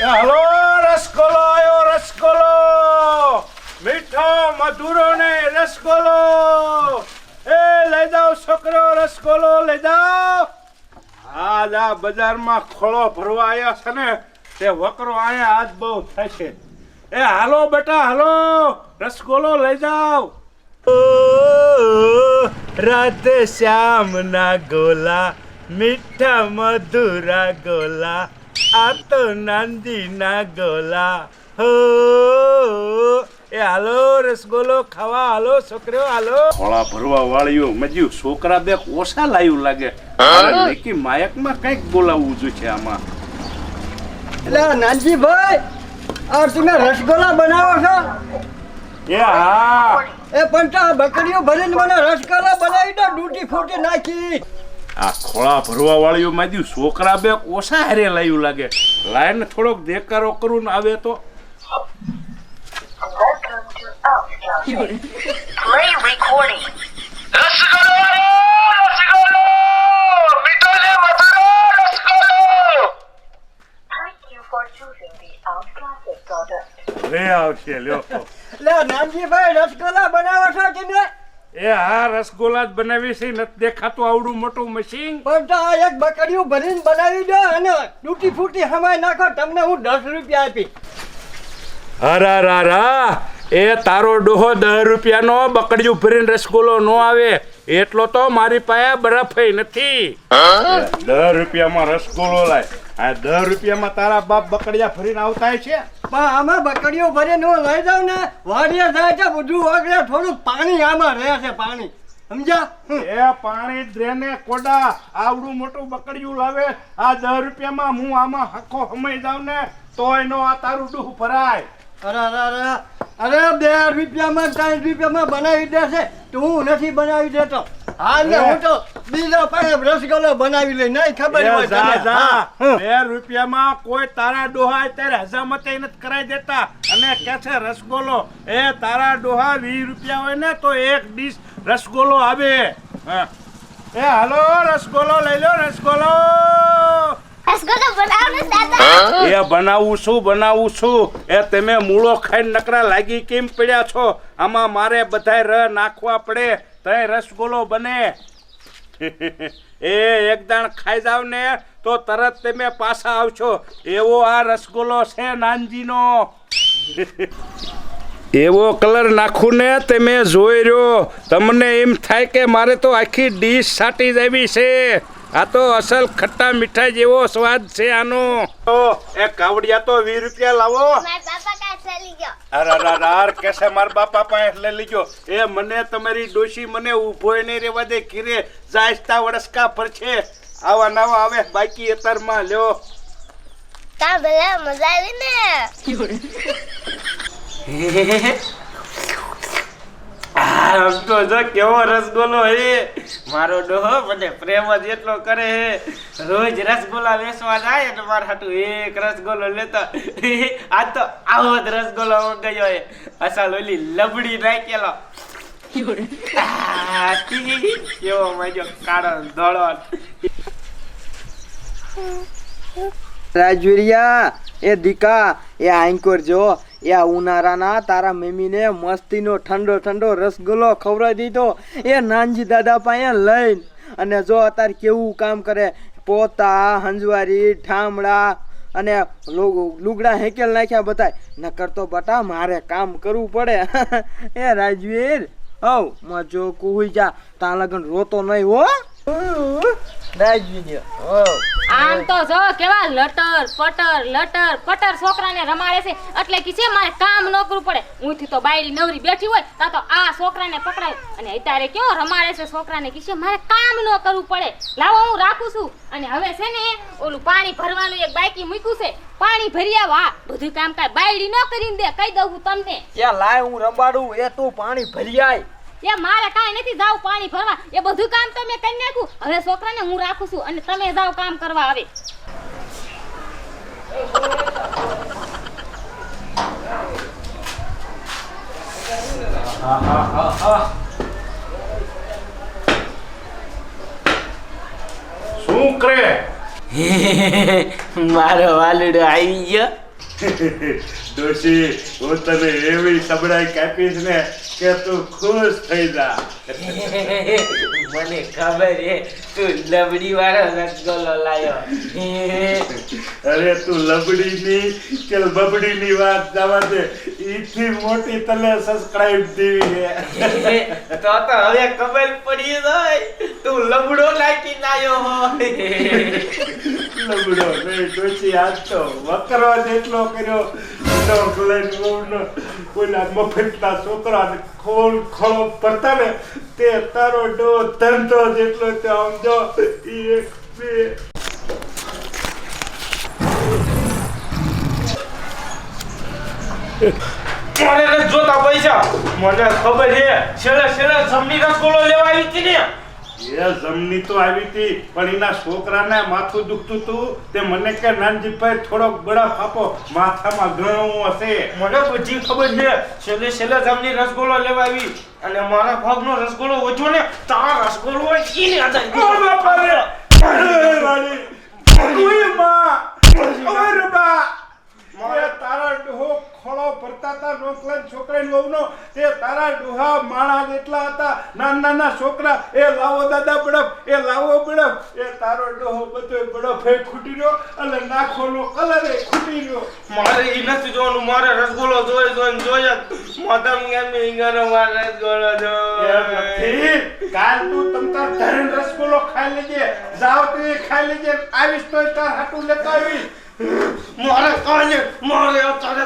એ hello, રસગોલો આવ્યો રસગોલો! મીઠો મધુરો ને રસગોલો! એ લઈ જાઓ છોકરો, રસગોલો લઈ જાઓ! આ જા બજારમાં ખોળો ભરવા આવ્યા છે ને, તે વકરો અહીંયા આજ બહુ થાય છે. એ હાલો બેટા, હાલો, રસગોલો લઈ જાઓ. રાધે શ્યામ ના ગોલા, મીઠા મધુરા ગોલા આ તો નાંદીના ગોલા. હો એ હાલો રસગોલો ખાવા હાલો છોકરો હાલો. ખોળા ભરવા વાળીઓ મજ્યું છોકરા બે ઓછા લાયું લાગે. લેકી માયકમાં કંઈક બોલાવવું જોઈએ આમાં. એટલે નાનજીભાઈ આ તમે રસગોલા બનાવો છો? એ હા. એ પણ તો બકરીઓ ભરીને મને રસગોલા બનાવી દો ડૂટી ફૂટી નાખી. આ ખોળા ભરવા વાળીઓ માં છોકરા બે ઓછા હારે લાયું લાગે. લાઈન થોડોક દેકારો કરું ને આવે તો. આવશે લ્યો એટલે નાનજીભાઈ રસગોલા બનાવો છો તમે એ હા રસગુલ્લા જ બનાવી છે નથી દેખાતું આવડું મોટું મશીન પણ તો આ એક બકડીયું ભરીને બનાવી દો અને તૂટી ફૂટી હમાય નાખો તમને હું દસ રૂપિયા આપી હરા રા રા એ તારો ડોહો દસ રૂપિયાનો બકડીયું ભરીને રસગુલ્લો નો આવે. એટલો તો મારી પાસે બરફ નથી. દસ રૂપિયામાં રસગુલ્લો લાય. આ દસ રૂપિયામાં તારા બાપ બકડિયા ફરીને આવતા છે? પણ આમાં બકડીઓ ભરે નો લઈ જાઉં ને. વાડિયા જાય છે બધું ઓગળે થોડું પાણી આમાં રહે છે પાણી. સમજ્યા? હમ. એ પાણી દ્રેને કોડા. આવડું મોટું બકડિયું લાવે. આ દસ રૂપિયામાં હું આમાં હખો સમય જાઉં ને તોય નો આ તારું ડૂહ ભરાય. અરે અરે અરે. અરે બે રૂપિયામાં ત્રણ રૂપિયામાં બનાવી દેશે તો હું નથી બનાવી દેતો. હા ને હું તો બીજો પાસે રસગુલ્લો બનાવી લઈ. નહીં ખબર હોય તને. બે રૂપિયામાં કોઈ તારા ડોહા ત્યારે હજામતે નથી કરાઈ દેતા. અને કે છે રસગોલો એ તારા ડોહા વીસ રૂપિયા હોય ને તો એક ડીશ રસગુલ્લો આવે. એ હાલો રસગુલ્લો લઈ લો રસગોલો રસગુલ્લો. એ બનાવું છું બનાવું છું. એ તમે મૂળો ખાઈને નકરા લાગી કેમ પડ્યા છો? આમાં મારે બધાય ર નાખવા પડે. તય રસગુલ્લો બને. એ એક દાણ ખાઈ જાવ ને તો તરત તમે પાછા આવશો. એવો આ રસગુલ્લો છે નાનજીનો. એવો કલર નાખું ને તમે જોઈ રહ્યો. તમને એમ થાય કે મારે તો આખી ડીશ સાટી દેવી છે. આ તો અસલ ખટ્ટા મીઠાઈ જેવો સ્વાદ છે આનો. તો એ કાવડિયા તો વીસ રૂપિયા લાવો. મારા પાપા કાં ચાલી ગયો. અરરરર કેસે માર બાપા પાસે લઈ લીજો એ મને તમારી ડોશી મને ઊભો નહીં રહેવા દે કીરે જાયસ્તા વડસકા પર છે આવા નવા આવે બાકી અતરમાં લ્યો. કા ભલે મજા આવી ને. તો જો કેવો રસગોલો હે? મારો ડોહો મને પ્રેમ જ એટલો કરે હે. રોજ રસગોલા વેચવા જાય એટલે મારે હાટુ એક રસગોલો લેતો. આ તો આવો જ રસગોલો ગયો હે. અસલ ઓલી લબડી નાખેલો. કેવો મજો, કાળો ધોળો. રાજુરિયા એ દીકા, એ આંકોર જો. એ ઉનાળાના તારા મમ્મીને મસ્તીનો ઠંડો ઠંડો રસગુલ્લો ખવડાવી દીધો. એ નાનજી દાદા પાસે લઈને. અને જો અત્યારે કેવું કામ કરે, પોતા, હંજવારી, ઠામડા અને લુગડા હેકેલ નાખ્યા બતાય નકર તો બટા મારે કામ કરવું પડે. એ રાજવીર, હવ, મજો કુહી જા. તા લગન રોતો નહીં હો. આમ તો જો કેવા લટર પટર લટર પટર છોકરાને રમાડે છે. એટલે કે છે મારે કામ ન કરવું પડે. હુંથી તો બાયડી નવરી બેઠી હોય તા તો આ છોકરાને પકડાય. અને અત્યારે કેવો રમાડે છે છોકરાને કે છે મારે કામ ન કરવું પડે. લાવો હું રાખું છું. અને હવે છે ને ઓલું પાણી ભરવાનું એક બાકી મૂક્યું છે. પાણી ભરી આવો હા. બધું કામ કાય બાયડી ન કરીને દે કહી દઉં તમને. એ લાય હું રમાડું એ તું પાણી ભરી આય. એ મારે કાંઈ નથી જાવ પાણી ભરવા. એ બધું કામ તો મેં કરી નાખ્યું. હવે છોકરાને હું રાખું છું અને તમે જાવ કામ કરવા આવે શું કરે? મારો વાલડો આવી ગયો. દોશી હું તને એવી સબડાઈ કાપીશ ને કે તું ખુશ થઈ જા. મને ખબર હે તું લબડી વાળો રસગોલો લાયો. અરે તું લબડીની કે બબડીની વાત જવા દે. ઈથી મોટી તને સબસ્ક્રાઇબ દેવી હે. તો તો હવે ખબર પડી જાય. તું લબડો નાખી નાયો હોય. લબડો નહીં ડોશી આજ તો વકરો જેટલો કર્યો ચોકલેટ બહુનો કોઈના મફતના છોકરાને ખોળ ખોળો પડતા ને તે તારો ડો ધંધો જેટલો તે સમજો? એક બે. મને જોતા પૈસા? મને ખબર છે છેલ્લે છેલ્લે જમની રસગોલો લેવા આવી હતી ને. એ જમની તો આવી હતી પણ એના છોકરાને માથું દુખતું હતું. તે મને કે નાનજીભાઈ થોડોક બરફ આપો માથામાં ઘણું હશે. મને બધી ખબર છે છેલ્લે છેલ્લે જમની રસગોલો લેવા આવી. અને મારા ભાગનો રસગોલો ઓછો ને તારા રસગોલો હોય આધારમાં! તારા ખોળો ભરતા હતા નોકલા છોકરાની વહુનો. તે તારા ડોહા માણા જેટલા હતા નાના નાના છોકરા એ લાવો દાદા બડફ એ લાવો બડફ એ તારો ડોહો બધો બડફ એ ખૂટી ગયો અને નાખોનો કલર એ ખૂટી ગયો મારે ઈ નથી જોવાનું મારે રસગુલ્લો જોઈ જોઈને જોઈ જ મધમ કેમ ઈંગાનો મારે રસગુલ્લો એ જો નથી. કાલ તું તમ તાર ધરેન રસગુલ્લો ખાઈ લેજે. જાવ તે ખાઈ લેજે. આવીશ તો તાર હાટું લેતા આવીશ. મારે કાને મારે અત્યારે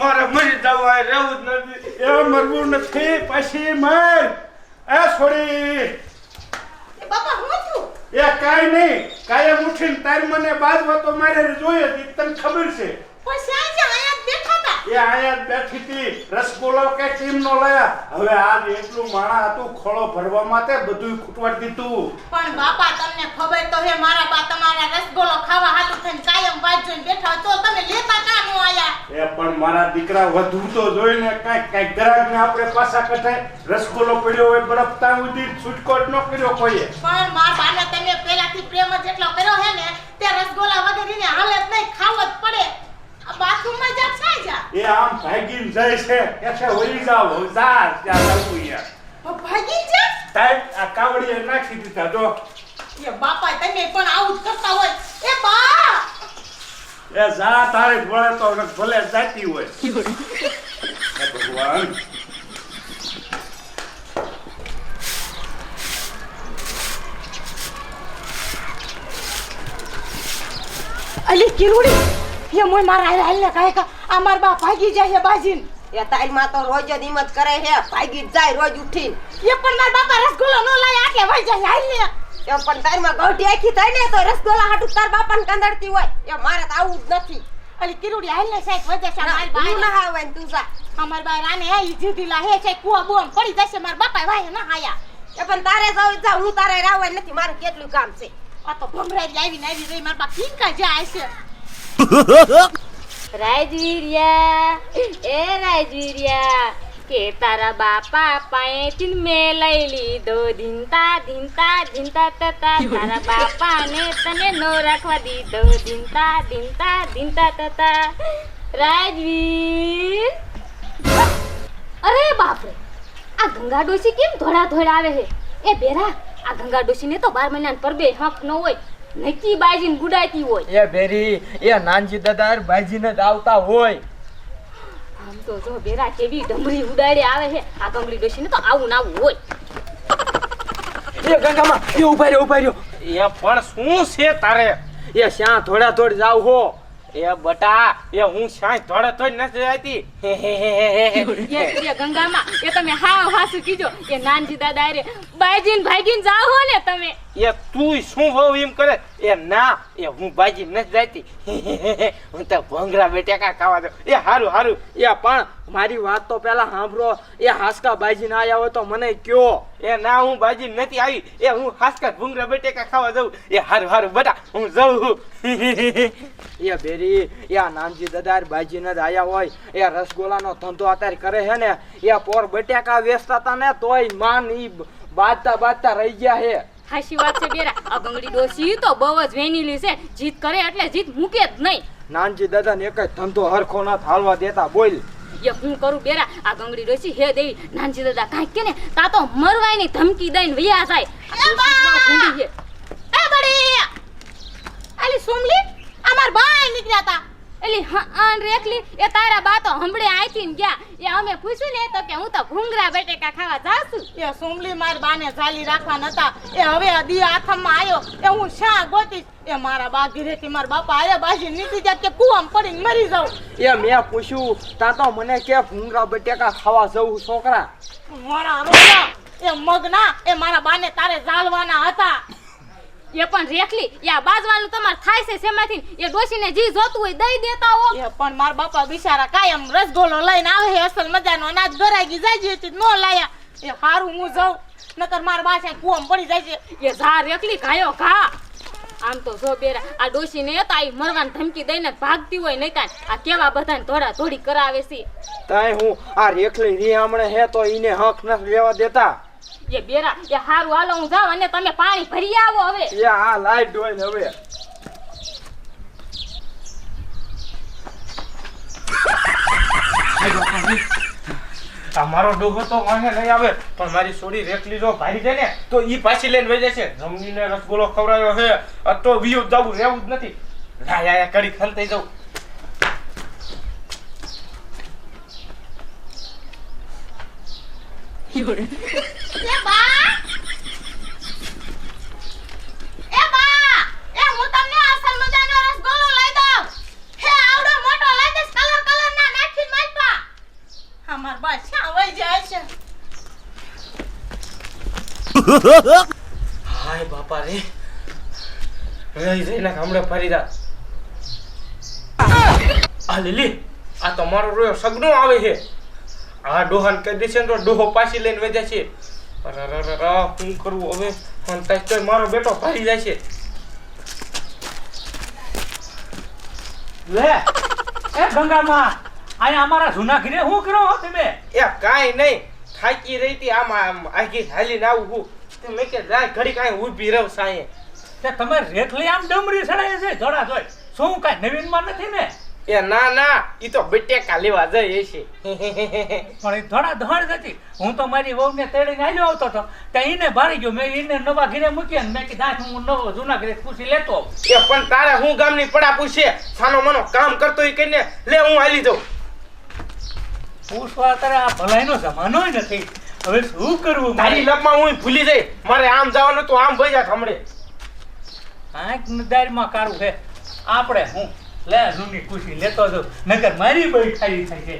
મારે મરી જવાય રહેવું જ નથી. એ મરવું નથી પછી મર. એ છોડી. બાપા હું છું? એ કાઈ નહીં કાયમ ઉઠીને તાર મને બાજવા તો મારે જોઈએ તને ખબર છે. પણ સાંજે અહીંયા જ બેઠા હતા એ આયા બેઠી હતી. રસગુલ્લો કે ટીમ નો લાયા. હવે આજ એટલું માણા હતું ખોળો ભરવા માટે બધું ખૂટવાડી દીધું. પણ બાપા તમને ખબર તો હે મારા બા તમારા રસગુલ્લો ખાવા હાટું થઈને કાયમ વાટ જોઈને બેઠા તો તમે લેતા કાં નો આયા? એ પણ મારા દીકરા વધુ તો જોઈને કાંઈક કાંઈક ગ્રાહક ને આપણે પાછા કઠે રસગુલ્લો પડ્યો હોય બરફ તાં સુધી છૂટકોટ ન કર્યો કોઈએ. પણ મારા બાને તમે પેલાથી પ્રેમ જ એટલો કર્યો હે ને તે રસગુલ્લા વગર ને હાલે જ નહીં ખાવો જ પડે. આ બાથરૂમમાં જા સાઈ જા. એ આમ ભાગીને જાય છે. કે છે હોઈ જાવ હોઈ જા ત્યાં જવું યાર પણ ભાગી જા. તાઈ આ કાવડીએ નાખી દીધા જો. એ બાપા તમે પણ આવું જ કરતા હોય. એ બા! એ જા તારે ભળે તો ભલે જાતી હોય. હે ભગવાન. અલી કિરુડી. એ મોય મારા હાલ હાલ કહે કા આ માર બા ભાગી જાય હે બાજીન. એ તારી માં તો રોજ જ હિંમત કરે હે. ભાગી જાય રોજ ઉઠીને. એ પણ માર બાપા રસગુલ્લો નો લાય આટલે વઈ જાય હાલ ને એ પણ તારી માં ગૌઠી આખી થાય ને તો રસગુલ્લા હાટું તાર બાપાને કંદડતી હોય. એ મારે તો આવું જ નથી. અલી કિરુડી હાલ ને સાહેબ વજે છે માર હું બા ના આવે ને તું જા. અમાર બા રાને હે ઈ જીધી લા હે છે કુવા બોમ પડી જશે માર બાપા વાય ના હાયા એ પણ તારે જાવ જા હું તારે રાવય નથી મારે કેટલું કામ છે. આ તો ભમરાઈ લાવી ને આવી રહી માર બા કિંકા જાય છે રાજવીરિયા, એ રાજવીરિયા, કે તારા બાપા પાસેથી મેં લઈ લીધો. ધીનતા ધીનતા ધીનતા તતા તારા બાપાને તને નો રાખવા દીધો. ધીનતા ધીનતા ધીનતા તતા રાજવીર. અરે બાપરે, આ ગંગા ડોસી કેમ ધોળા ધોળા આવે છે? એ બેરા, આ ગંગા ડોશીને તો બાર મહિના પરબે હક ન હોય. નક્કી બાજીને ગુડાતી હોય. એ ભેરી એ નાનજી દાદા બાજીને જ આવતા હોય. આમ તો જો બેરા કેવી ડમરી ઉડાડી આવે છે. આ ગમડી ડોશીને તો આવું ના આવું હોય. એ ગંગામાં એ ઊભા રહ્યો ઊભા રહ્યો. એ પણ શું છે તારે? એ શ્યાં થોડા થોડ જાવ હો. એ બટા એ હું શાય ધોળે તો નથી જાતી એ એ ગંગામાં એ તમે હા હાસુ કીજો. એ નાનજી દાદા રે બાયજીન ભાગીન જાવ હો ને તમે. એ તું શું વહુ એમ કરે? એ ના, એ હું બાજી નથી જાતી. હું તો ભોંગરા બેટેકા ખાવા દઉં એ હારું હારું. એ પણ મારી વાત તો પેલા સાંભળો. એ હાસકા બાજીને આયા હોય તો મને કયો. એ ના, હું બાજી નથી આવી. એ હું હાસકા ભૂંગરા બેટેકા ખાવા જાઉં. એ હારું હારું, બટા, હું જાઉં એ બેરી એ નામજી દદાર ભાજી ને જ આવ્યા હોય. એ રસગોલાનો ધંધો અત્યારે કરે છે ને. એ પોર બટાકા વેચતા હતા ને તોય માન ઈ બાજતા બાજતા રહી ગયા હે હાશી વાત છે બેરા. આ બંગડી ડોસી તો બહુ જ વેનીલી છે. જીત કરે એટલે જીત મૂકે જ નહીં. નાનજી દાદાને એક જ ધંધો હરખો ના હાલવા દેતા બોલ. એ હું કરું બેરા? આ ગંગડી ડોસી હે દેવી. નાનજી દાદા કાંઈક કે ને તા તો મરવાની ધમકી દઈને વયા જાય. એ બડી! આલી સોમલી અમાર ભાઈ નીકળ્યા તા. એલી હાન રેખલી એ તારા બા તો હમણે આઈથી ગયા. એ અમે પૂછ્યું ને તો કે હું તો ભૂંગરા બટેકા ખાવા જાઉં છું એ સોમલી માર બાને ઝાલી રાખવા નતા. એ હવે અધી આથમમાં આવ્યો એ હું શા ગોતીશ? એ મારા બા ઘરેથી મારા બાપા આયા બાજી નીકળી જાય કે કુવામાં પડીને મરી જાઉં. એ મેં પૂછ્યું તા તો મને કે ઘૂંગરા બટેકા ખાવા જવું છોકરા. મારા રોલા એ મગના એ મારા બાને તારે ઝાલવાના હતા. એ પણ રેખલી એ આ બાજવાનું તમારે થાય છે શેમાંથી? એ ડોશીને જી જોતું હોય દઈ દેતા હો. એ પણ મારા બાપા બિચારા કાયમ રસગોલો લઈને આવે છે અસલ મજાનો અનાજ ગરાગી જાય છે તે નો લાયા. એ હારું હું જાઉં. નકર માર બાસા કુમ પડી જાય છે. એ ઝા રેખલી ઘાયો ઘા આમ તો જો બેરા આ ડોશીને તો આ મરવાની ધમકી દઈને ભાગતી હોય નહીં કાંઈ. આ કેવા બધાને ધોડા ધોડી કરાવે છે. તાય હું આ રેખલી રી હમણે હે તો ઈને હક ન લેવા દેતા. એ બેરા એ હારું હાલો હું જાઉં અને તમે પાણી ભરી આવો હવે. એ આ લાઈટ ડોઈને હવે. આ મારો ડોગો તો વાંહે નહીં આવે પણ મારી સોડી રેકલી જો ભારી જાય ને તો ઈ પાછી લઈને વહી જશે. જમણીને રસગોલો ખવડાવ્યો હે આ તો વિયો જવું રહેવું જ નથી. લાય આયા કડી ખંતાઈ જાઉં એ બા એ હું તમને અસલ મજાનો રસગોલો લઈ દઉં હે આવડો મોટો લઈ દઈશ કલર કલર ના નાખીને માલપા અમાર બા શ્યાં વઈ જાય છે હાય બાપા રે રહી જઈને હમણાં ફરી જા. આ લીલી આ તમારો મારો રોયો સગનો આવે છે. આ ડોહાન કહી દેશે ને તો ડોહો પાછી લઈને વેજ્યા છે. શું કરવું હવે? તાઈ મારો બેટો ભારી જાય છે. લે એ ગંગામાં અહીંયા અમારા જૂના ઘરે શું કરો હો તમે? એ કાંઈ નહીં થાકી રહીતી આમાં આગી હાલીને આવું હું. તો મેં કે જાય ઘડી કાંઈ ઊભી રહો સાંયે. તે તમે રેખલી આમ ડમરી સડાય છે જોડા જોઈ. શું કાંઈ નવીનમાં નથી ને? એ ના ના ઈ તો બટેકા લેવા એ છે પણ એ ધોળા ધોળ હતી. હું તો મારી વહુને તેડીને આવ્યો આવતો હતો. ત્યાં એને ભારી ગયો. મેં એને નવા ઘરે મૂક્યા ને મેં કીધા હું નવો જૂના ઘરે પૂછી લેતો આવું. એ પણ તારે હું ગામની પડા પૂછે? સાનો મનો કામ કરતો ઈ કહીને લે હું આવી જાઉં. પૂછવા તારે આ ભલાઈનો જમાનો નથી. હવે શું કરવું તારી મારી લપમાં હું ભૂલી જઈ. મારે આમ જવાનું તો આમ ભઈ જા હમણે. કાંઈક દારમાં કાઢું છે. આપણે હું? લે જૂની ખુશી લેતો હતો નગર મારી બળી ખાલી થાય છે.